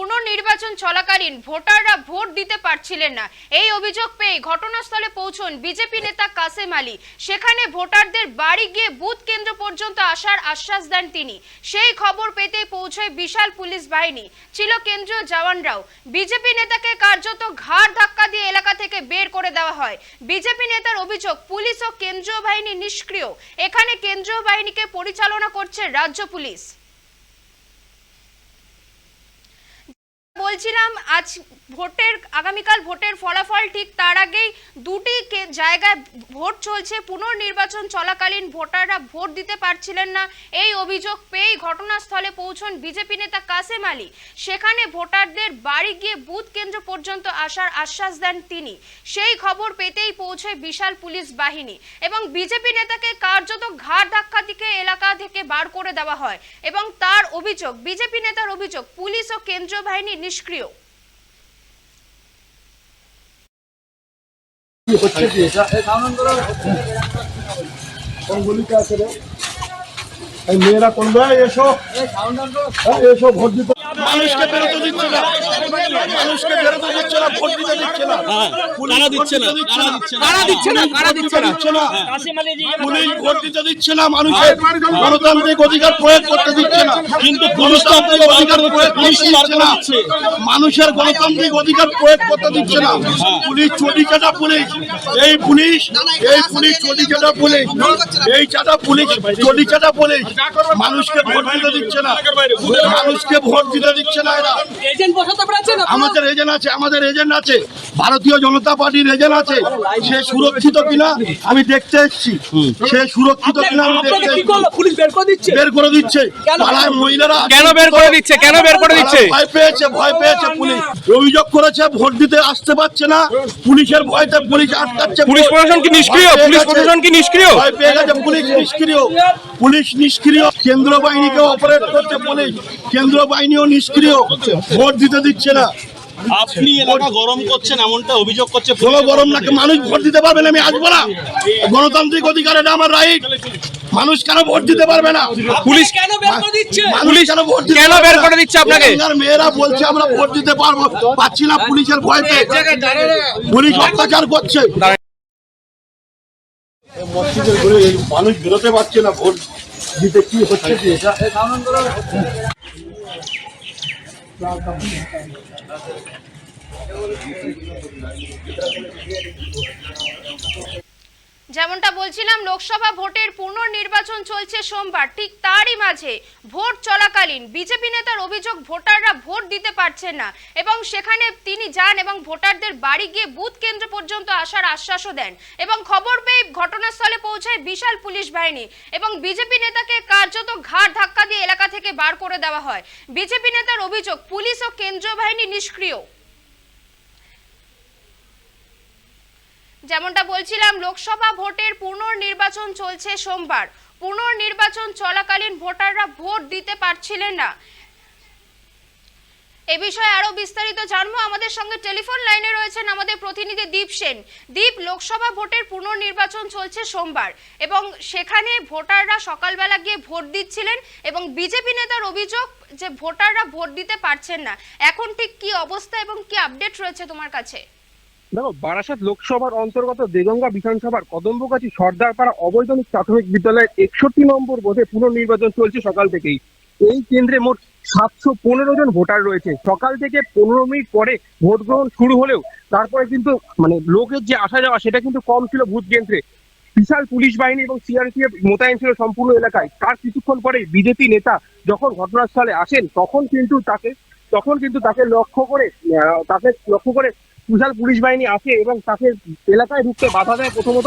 পুনর্নির্বাচন চলাকালীন ভোটাররা ভোট দিতে পারছিলেন না। এই অভিযোগ পেয়ে ঘটনাস্থলে পৌঁছন বিজেপি নেতা কাসেম আলী। সেখানে ভোটারদের বাড়ি গিয়ে বুথ কেন্দ্র পর্যন্ত আসার আশ্বাস দেন তিনি। সেই খবর পেতে পৌঁছয় বিশাল পুলিশ বাহিনী। ছিল কেন্দ্রীয় জওয়ানরাও। বিজেপি নেতাকে কার্যত ঘাড় ধাক্কা দিয়ে এলাকা থেকে বের করে দেওয়া হয়। বিজেপি নেতার অভিযোগ, পুলিশ ও কেন্দ্রীয় বাহিনী নিষ্ক্রিয়। এখানে কেন্দ্রীয় বাহিনীকে পরিচালনা করছে রাজ্য পুলিশ। বলছিলাম, আজ ভোটের, আগামীকাল ভোটের ফলাফল ঠিক তার আগেই দুটি জায়গায় ভোট চলছে, পুনর্নির্বাচন চলাকালীন ভোটাররা ভোট দিতে পারছিলেন না। এই অভিযোগ পেয়েই ঘটনাস্থলে পৌঁছন বিজেপি নেতা কাসেম আলী। সেখানে ভোটারদের বাড়ি গিয়ে বুথ কেন্দ্র পর্যন্ত আসার আশ্বাস দেন তিনি। সেই খবর পেতেই পৌঁছে বিশাল পুলিশ বাহিনী এবং বিজেপি নেতাকে কার্যত ঘাড় ধাক্কা দিকে এলাকা থেকে বার করে দেওয়া হয় এবং তার অভিযোগ, বিজেপি নেতার অভিযোগ, পুলিশ ও কেন্দ্রীয় বাহিনী নিষ্ক্রিয় এই মেয়েরা কোন এসো এসো ভোট দিতে মানুষকে বেরোতে দিচ্ছে না। মানুষকে বেরোতে দিচ্ছে না ভোট দিতে দিচ্ছে না। কারা দিচ্ছে না? কারা দিচ্ছে না। কারা দিচ্ছে না? কারা দিচ্ছে না? দিচ্ছে না। পুলিশ ভোট দিতে দিচ্ছে না মানুষের গণতান্ত্রিক অধিকার প্রয়োগ করতে দিচ্ছে না। কিন্তু গণতান্ত্রিক অধিকার প্রয়োগ করতে দিচ্ছে না। মানুষের গণতান্ত্রিক অধিকার প্রয়োগ করতে দিচ্ছে না। পুলিশ চটি চাটা পুলিশ। এই পুলিশ এই পুলিশ চটি চাটা পুলিশ। এই চাটা পুলিশ চটি চাটা পুলিশ। মানুষকে ভোট দিতে দিচ্ছে না। মানুষকে ভোট দিতে দিচ্ছে না এরা। এজেন্ট বসাতে পারছেন আমাদের এজেন্ট আছে আমাদের এজেন্ট আছে। ভারতীয় জনতা পার্টির এজেন্ট আছে। সে সুরক্ষিত কিনা আমি দেখতে এসেছি। সে সুরক্ষিত কিনা আমি দেখতে কি পুলিশ বের করে দিচ্ছে? বের করে দিচ্ছে। পাড়ায় মহিলারা কেন বের করে দিচ্ছে? কেন বের করে দিচ্ছে? ভয় পেয়েছে ভয় পেয়েছে পুলিশ। অভিযোগ করেছে ভোট দিতে আসতে পারছে না। পুলিশের ভয়তে পুলিশ আটকাচ্ছে। পুলিশ প্রশাসন কি নিষ্ক্রিয়? পুলিশ প্রশাসন কি নিষ্ক্রিয়? ভয় পেয়ে গেছে পুলিশ নিষ্ক্রিয়। পুলিশ নিষ্ক্রিয়। কেন্দ্র বাহিনীকে অপারেট করছে পুলিশ। কেন্দ্র বাহিনীও নিষ্ক্রিয়। ভোট দিতে দিচ্ছে না। আপনি এলাকা গরম করছেন এমনটা অভিযোগ করছে কোনো গরম নাকি মানুষ ভোট দিতে পারবে না আমি আসব না গণতান্ত্রিক অধিকার এটা আমার রাইট মানুষ কেন ভোট দিতে পারবে না? পুলিশ কেন বের করে দিচ্ছে মানুষ কেন ভোট কেন বের করে দিচ্ছে আপনাকে? মেয়েরা বলছে আমরা ভোট দিতে পারব। পাচ্ছি না পুলিশের ভয়তে। পুলিশ অত্যাচার করছে। মসজিদের ঘুরে মানুষ বেরোতে পারছে না ভোট দিতে। কি হচ্ছে কি? এটা যেমনটা বলছিলাম, লোকসভা ভোটের পুনর্নির্বাচন চলছে সোমবার। ঠিক তারই মাঝে ভোট চলাকালীন বিজেপি নেতার অভিযোগ, ভোটাররা ভোট দিতে পারছেন না এবং সেখানে তিনি যান এবং ভোটারদের বাড়ি গিয়ে বুথ কেন্দ্র পর্যন্ত আসার আশ্বাসও দেন এবং খবর পেয়ে ঘটনাস্থলে পৌঁছায় বিশাল পুলিশ বাহিনী এবং বিজেপি নেতাকে কার্যত ঘাড় থেকে বার করে দেওয়া হয়। বিজেপি নেতার অভিযোগ, পুলিশ ও কেন্দ্রীয় বাহিনী নিষ্ক্রিয়। যেমনটা বলছিলাম, লোকসভা ভোটের পুনর্নির্বাচন চলছে সোমবার। পুনর্নির্বাচন চলাকালীন ভোটাররা ভোট দিতে পারছিলেন না। এ বিষয়ে আরও বিস্তারিত জানব। আমাদের সঙ্গে টেলিফোন লাইনে রয়েছেন আমাদের প্রতিনিধি দীপ সেন। দীপ, লোকসভা ভোটের পুনর্নির্বাচন চলছে সোমবার এবং সেখানে ভোটাররা সকালবেলা গিয়ে ভোট দিচ্ছিলেন এবং বিজেপি নেতার অভিযোগ যে ভোটাররা ভোট দিতে পারছেন না। এখন ঠিক কি অবস্থা এবং কি আপডেট রয়েছে তোমার কাছে? দেখো, বারাসাত লোকসভার অন্তর্গত দেগঙ্গা বিধানসভার কদম্বগাছি সর্দারপাড়া অবৈতনিক প্রাথমিক বিদ্যালয়ের একষট্টি নম্বর বোধে পুনর্নির্বাচন চলছে সকাল থেকেই। এই কেন্দ্রে মোট সাতশো পনেরো জন ভোটার রয়েছে। সকাল থেকে পনেরো মিনিট পরে ভোট গ্রহণ শুরু হলেও তারপরে কিন্তু মানে লোকের যে আসা যাওয়া সেটা কিন্তু কম ছিল ভোট কেন্দ্রে। বিশাল পুলিশ বাহিনী এবং সিআরপিএফ মোতায়েন ছিল সম্পূর্ণ এলাকায়। তার কিছুক্ষণ পরে বিজেপি নেতা যখন ঘটনাস্থলে আসেন তখন কিন্তু তাকে তখন কিন্তু তাকে লক্ষ্য করে আহ, তাকে লক্ষ্য করে বিশাল পুলিশ বাহিনী আসে এবং তাকে এলাকায় ঢুকতে বাধা দেয় প্রথমত?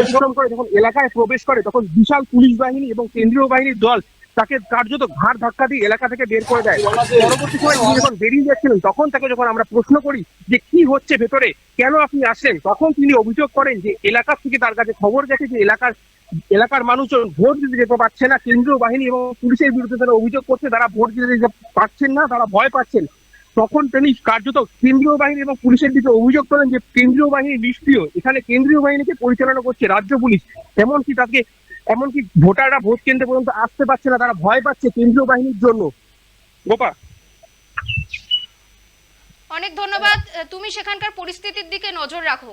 অতিক্রম করে যখন এলাকায় প্রবেশ করে তখন বিশাল পুলিশ বাহিনী এবং কেন্দ্রীয় বাহিনীর দল তাকে কার্যত ঘাড় ধাক্কা দিয়ে এলাকা থেকে বের করে দেয়। পরবর্তী সময় তিনি যখন বেরিয়ে যাচ্ছিলেন, তখন তাকে যখন আমরা প্রশ্ন করি যে কি হচ্ছে ভেতরে, কেন আপনি আসেন তখন তিনি অভিযোগ করেন যে এলাকা থেকে তার কাছে খবর গেছে যে এলাকার এলাকার মানুষজন ভোট দিতে যেতে পারছে না, কেন্দ্রীয় বাহিনী এবং পুলিশের বিরুদ্ধে তারা অভিযোগ করছে, তারা ভোট দিতে যেতে পারছেন না, তারা ভয় পাচ্ছেন। তখন তিনি কার্যত কেন্দ্রীয় বাহিনী এবং পুলিশের দিকে অভিযোগ করেন যে কেন্দ্রীয় বাহিনী নিষ্ক্রিয়, এখানে কেন্দ্রীয় বাহিনীকে পরিচালনা করছে রাজ্য পুলিশ, এমনকি তাকে এমনকি ভোটাররা ভোট কেন্দ্রে পর্যন্ত আসতে পারছে না, তারা ভয় পাচ্ছে কেন্দ্রীয় বাহিনীর জন্য। গোপা। অনেক ধন্যবাদ। তুমি সেখানকার পরিস্থিতির দিকে নজর রাখো।